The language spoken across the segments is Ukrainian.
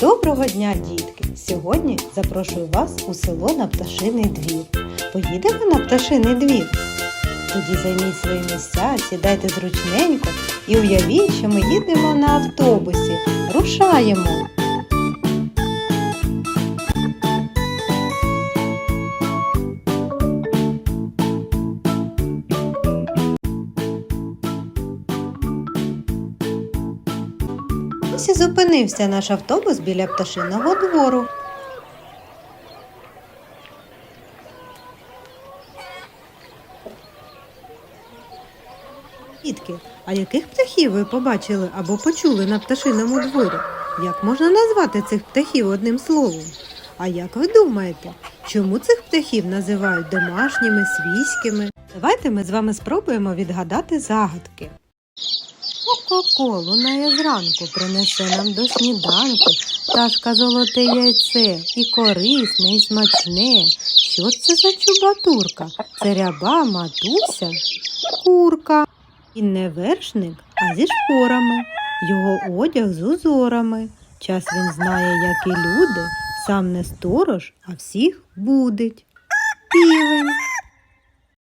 Доброго дня, дітки! Сьогодні запрошую вас у село на пташиний двір. Поїдемо на пташиний двір? Тоді займіть свої місця, сідайте зручненько і уявіть, що ми їдемо на автобусі. Рушаємо! Ось і зупинився наш автобус біля пташиного двору. Дітки, а яких птахів ви побачили або почули на пташиному дворі? Як можна назвати цих птахів одним словом? А як ви думаєте, чому цих птахів називають домашніми, свійськими? Давайте ми з вами спробуємо відгадати загадки. Ко-ко лунає зранку, принесе нам до сніданку. Пташка золоте яйце, і корисне, і смачне. Що це за чубатурка? Це ряба матуся, курка. І не вершник, а зі шпорами. Його одяг з узорами. Час він знає, як і люди, сам не сторож, а всіх будить. Півень.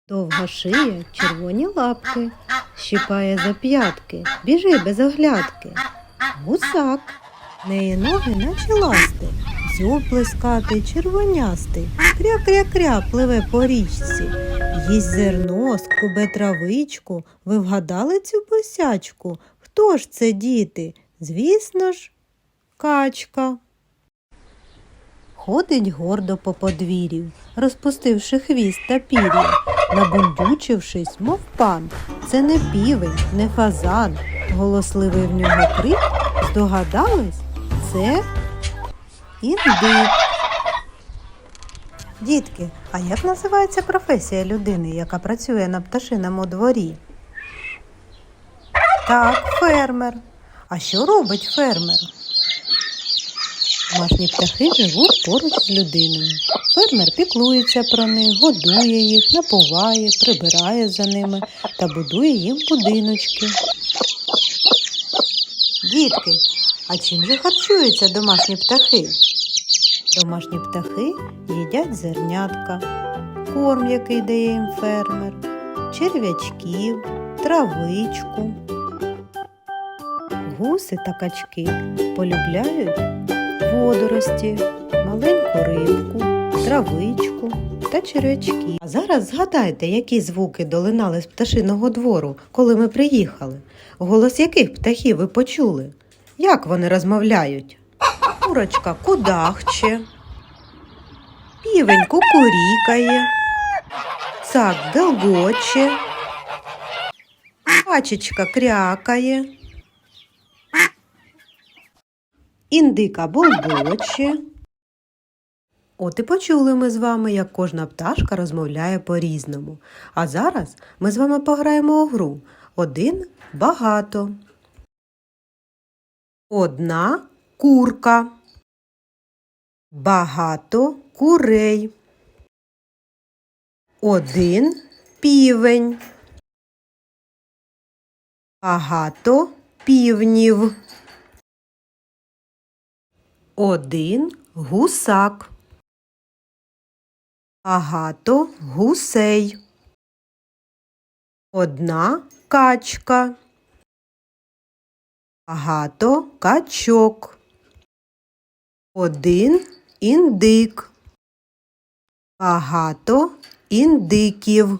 Довга шия, червоні лапки, щипає за п'ятки, біжи без оглядки. Гусак, неї ноги наче ласти, дзьоб плескатий, червонястий, кря-кря-кря пливе по річці. Їсть зерно, скубе травичку. Ви вгадали цю босячку? Хто ж це діти? Звісно ж, качка. Ходить гордо по подвір'ю, розпустивши хвіст та пір'я, набундючившись, мов пан. Це не півень, не фазан. Голосливий в нього крик. Здогадались? Це індик. Дітки, а як називається професія людини, яка працює на пташиному дворі? Так, фермер. А що робить фермер? Домашні птахи живуть поруч з людиною. Фермер піклується про них, годує їх, напуває, прибирає за ними та будує їм будиночки. Дітки, а чим же харчуються домашні птахи? Домашні птахи їдять зернятка, корм, який дає їм фермер, черв'ячків, травичку. Гуси та качки полюбляють водорості, маленьку рибку, травичку та черв'ячки. А зараз згадайте, які звуки долинали з пташиного двору, коли ми приїхали. Голос яких птахів ви почули? Як вони розмовляють? Курочка кудахче, півень кукурікає, цак гелгоче, качечка крякає. Індика болбоче. От і почули ми з вами, як кожна пташка розмовляє по-різному. А зараз ми з вами пограємо у гру один багато. Одна курка. Багато курей. Один півень. Багато півнів. Один гусак. Багато гусей. Одна качка. Багато качок. Один індик. Багато індиків.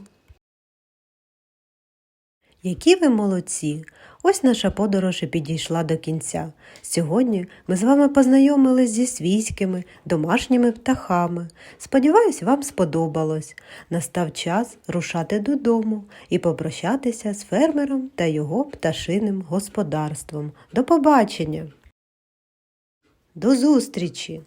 Які ви молодці! Ось наша подорож і підійшла до кінця. Сьогодні ми з вами познайомились зі свійськими домашніми птахами. Сподіваюсь, вам сподобалось. Настав час рушати додому і попрощатися з фермером та його пташиним господарством. До побачення! До зустрічі!